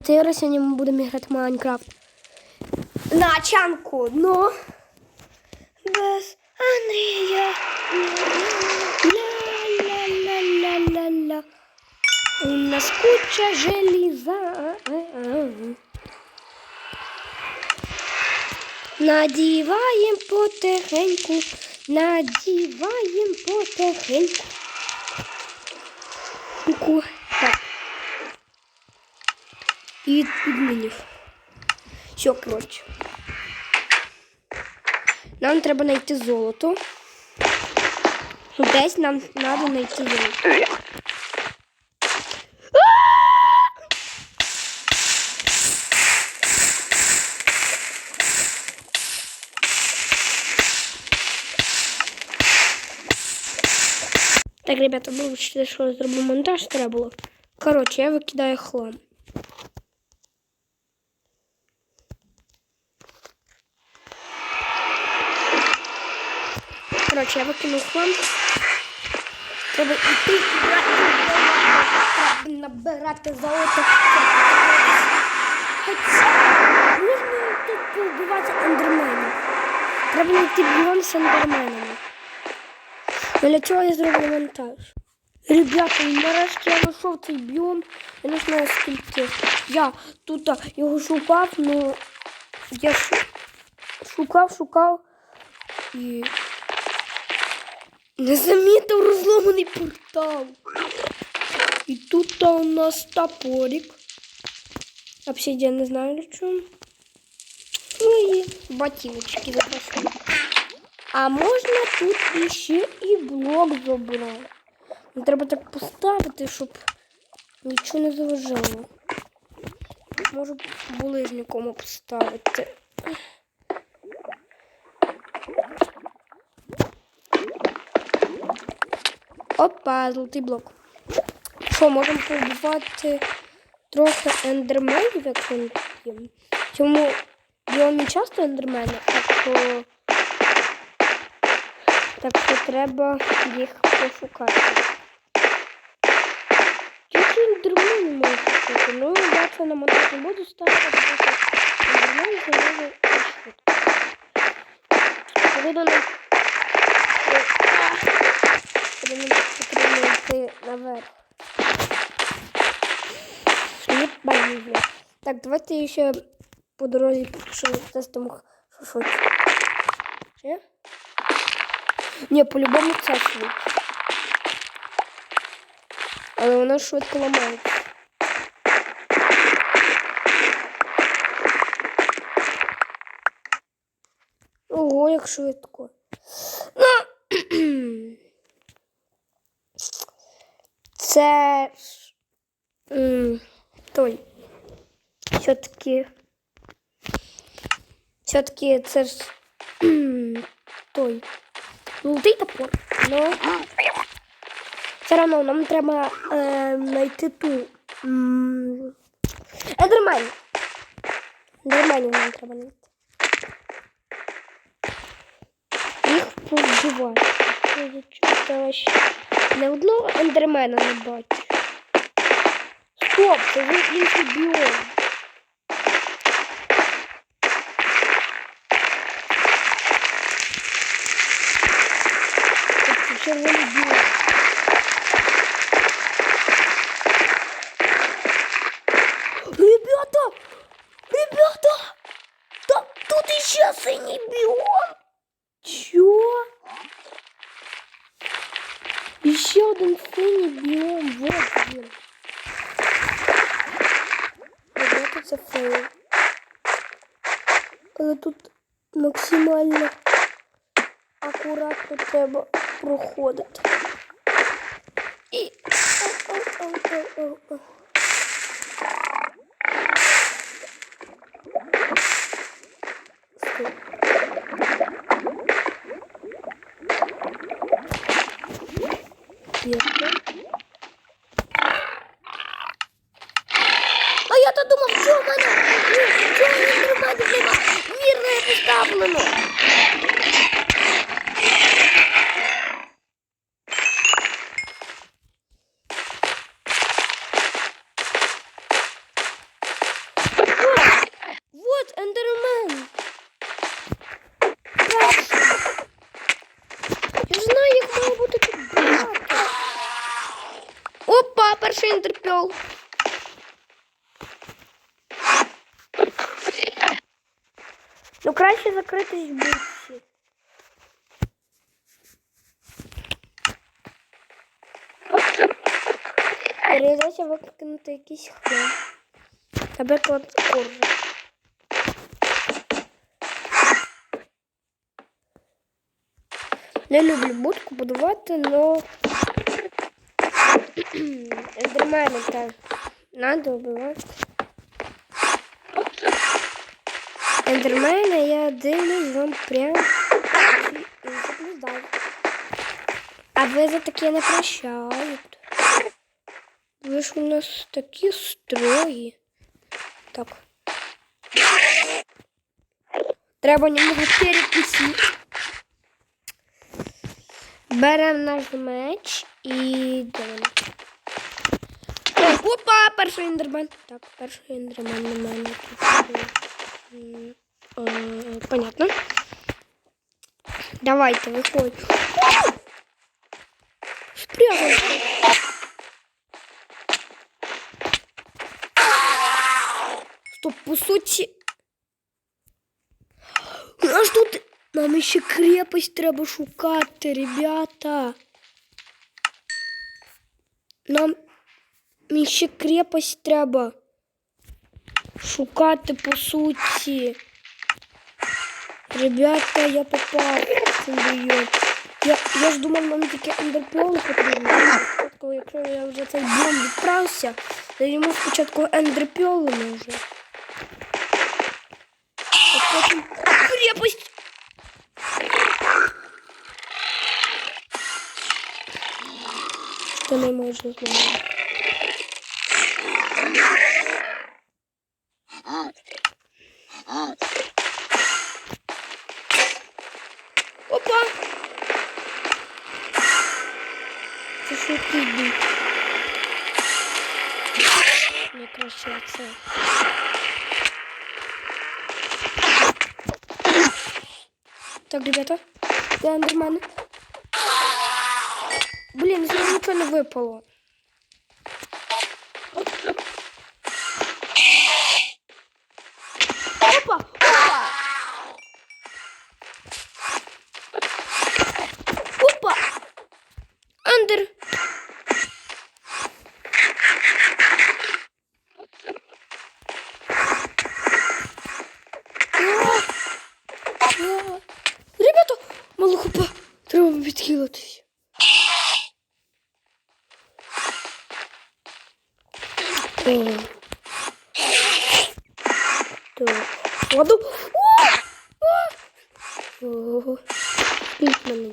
Цей раз сьогодні ми будемо грати в Майнкрафт. На чанку, ну. Без Андрія. Ля-ля-ля-ля-ля-ля. У нас куча желіза. Надіваємо потихеньку, надіваємо потихеньку. Ку- Так. І підмінів. Все, коротше. Нам треба знайти золото. Десь нам треба знайти золото. Так, ребята, вибачте, що я зробив монтаж, треба було. Коротше, я викидаю хлам. Коротше, я викинув хлам. Треба йти і брати набирати золото. Хоча можна тут побивати ендерменів. Треба знайти біом з ендерменами. Ну, Для чого я зроблю монтаж? Ребята, нарешті я знайшов цей біом. Я не знаю скільки. Я тут його шукав, ну я шу- шукав, шукав і не замітив розломаний портал. І тут у нас топорик. Обсидіан не знаю для чого. Ну і ботиночки запасні. А можна тут іще і блок забрати. Треба так поставити, щоб нічого не заважало. Можу булижником поставити. Опа, золотий блок. Що, можемо побувати трохи ендерменів, якщо не є. Чому його не часто ендермени, так що так що треба їх пошукати. Тільки ендермени можу шукати. Ну, я це на монтаж не буду ставити, тому що ендермени до нас коли мені потрібно йти наверх. Не боюсь. Так, давайте ще по дорозі що тестимо що швидше. Ще? Ні, по-любому це швидше. Але воно швидко ламається. Ого, як швидко. Це м, той. Все-таки. Все-таки це ж м, той. Золотий топор. Ну. Все одно нам треба е, знайти ту. м, Ендермен. Ендерменів нам треба знайти. Їх повбивати. Я чого ще не одного ендермена не бачу. Стоп, це вже інший біом. Це червоний біом. Ребята! Ребята! Да, тут еще синий биом! Чё? Еще один синий биом, вот він. Ребята, це фейл. Але тут максимально акуратно треба проходити. І... Ау-ау-ау-ау-ау. Стой. воно. Вот эндермен. Я ж знаю, як має бути тут багато. Опа, перший ендерпіл. Ну, краще закритись в будці. Передача викинути якийсь хлам. Наприклад, коржик. Не люблю будку будувати, но ендермени теж надо вбивати. Ендермена я дивлюсь вам прям і заблюдаю. А ви за таке не прощають. Ви ж у нас такі строгі. Так. Треба немного перекусити. Беремо наш меч і йдемо. Ой, Опа, перший ендермен. Так, перший ендермен на мене тут. Е, Понятно. Давайте, виходь. Спрятався. Стоп, по суті. Аж тут нам ще крепость треба шукати, ребята. Нам ще крепость треба шукати по суті. Ребята, я попав в цей район. Я, я ж думав, нам тільки ендерпіон потрібно. Спочатку, якщо я вже цей біом відправився, то йому спочатку ендерпіоли може. А потім крепость. Що не можу знати. Це. Так, ребята, я андермен. Блин, з мене нічого не випало. Опа! Опа! Опа! Андер! А! А! Ребята, малохопа, треба відхилитись. О. Так. Ладу. О! О! О! Скільки мене є?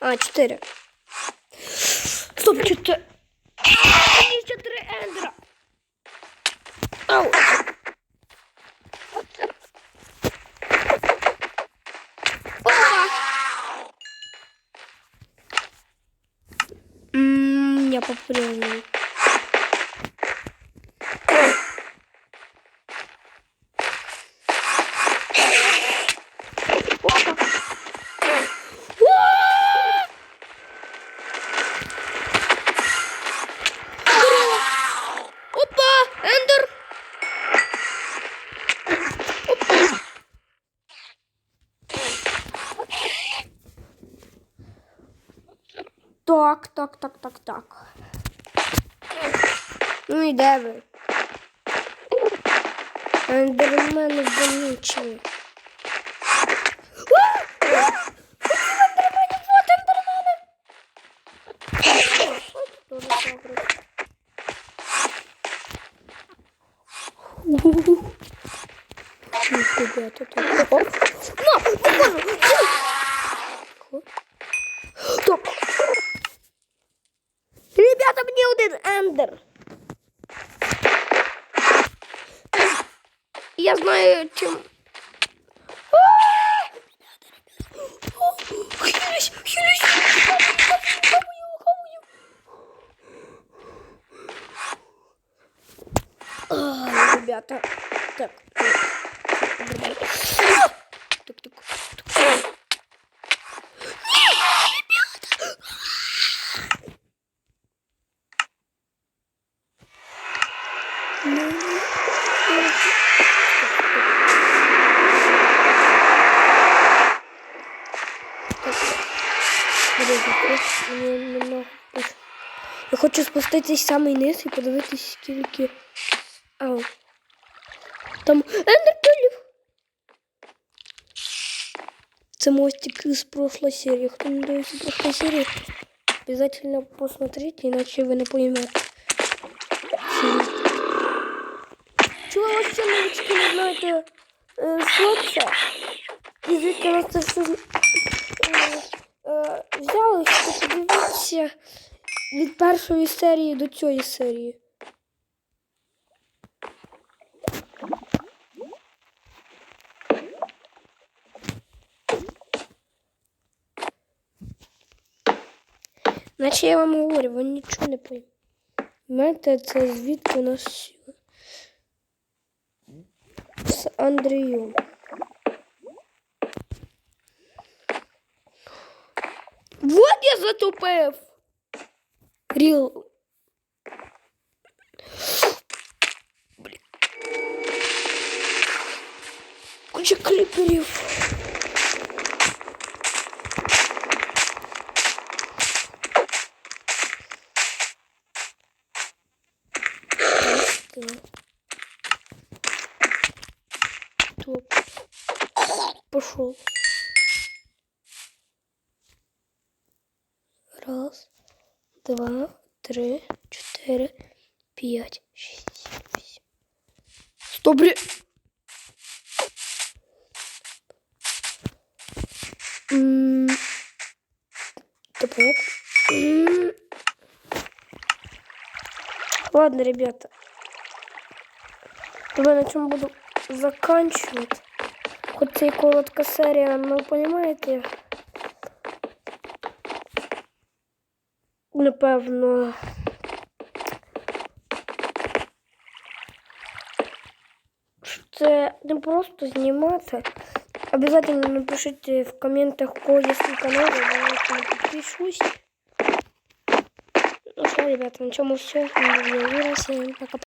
А, чотири. Стоп, чотири. Мені чотири ендера. Ау. Опа! Так, так, так, так, так. Ну і де ви? Ендермени вонючі. А! А! Ендермени, вот ендермени! Ой, тут тоже добре. Уху. Ніфіга тут. О! На! Покажу! О! Стоп! Ребята, мне один эндер. Я знаю, чем... Хилюсь, хилюсь! Ребята! Так, Я хочу спуститись в самий низ і подивитись, скільки. Ау. Там ендерпелів. Это мостик из прошлой серии. Кто не дает из прошлой серии, обязательно посмотрите, иначе вы не поймете. Чего вообще новички не знают э, Слотса? ты у нас что... Э, взялося, то подивіться від першої серії до цієї серії. Наче я вам говорю, ви нічого не поймете, це звідки у нас. З Андрієм. затупив. Ріл. Блін. Куча кліперів. 4, 5, 6, 7, 8. Сто бри... Топорок. Ладно, ребята. Давай на чем буду заканчивать. Хоть и колод косаря, но понимаете, напевно, не просто знімати. Обязательно напишите в комментах, кого свой канал, я подпишусь. Ну что, ребята, на чем все. Всем пока.